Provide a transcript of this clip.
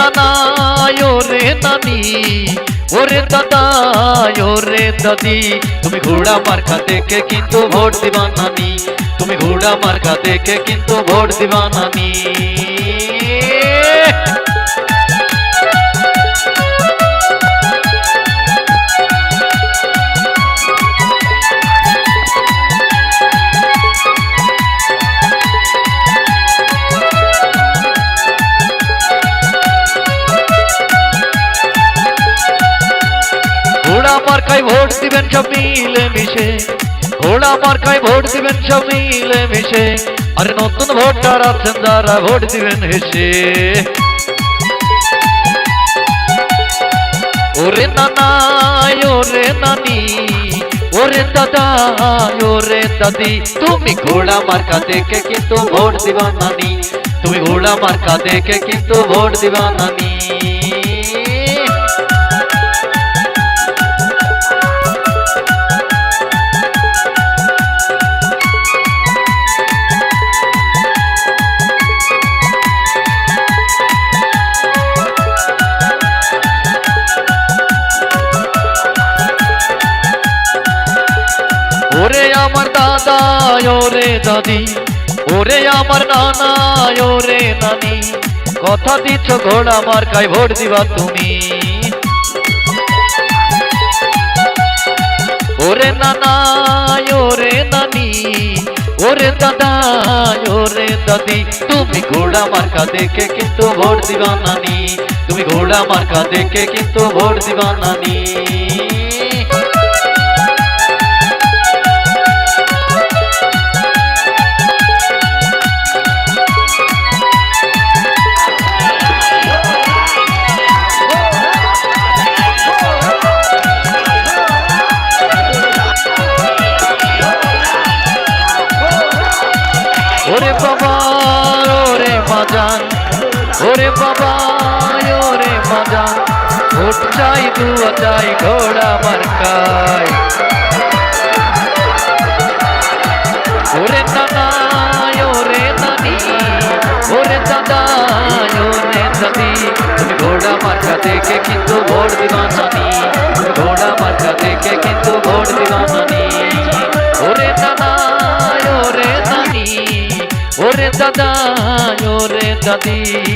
নানা ওরে নানি ওরে দাদা ওরে দাদি তুমি ঘোড়া মার্কা দেখে কিন্তু ভোট দিবা নানি তুমি ঘোড়া মার্কা দেখে কিন্তু ভোট দিবা নানি দিবেন সব মিলে মিশে ঘোড়া মার্কায় ভোট দিবেন সব মিলে মিশে আরে নতুন ভোটার আছেন যারা ভোট দিবেন হেসে। ওরে নানা ওরে নানি, ওরে দাদা, ওরে দাদি, তুমি ঘোড়া মার্কা দেখে কিন্তু ভোট দিবা নানি। তুমি ঘোড়া মার্কা দেখে কিন্তু ভোট দিবা নানি। আমার দাদা, ওরে আমার নানা ওরে নানি, কথা দিচ্ছ ঘোড়া মার্কায় ভোট দিবা তুমি। ওরে নানা ওরে নানি, ওরে দাদা দাদি, তুমি ঘোড়া মার্কা দেখে কিন্তু ভোট দিবা নানি, তুমি ঘোড়া মার্কা দেখে কিন্তু ভোট দিবা নানি। ওরে বাবা ওরে মাজান ওরে বাবা ওরে মাজান ভোট চাই দুয়া চাই ঘোড়া মার্কায় ওরে নানা ওরে নানি ওরে দাদা ওরে দাদি তুমি ঘোড়া মার্কা দেখে কিন্তু ভোট দিবা নানি তুমি ঘোড়া মার্কা দেখে কিন্তু দাদা ওরে দাদি।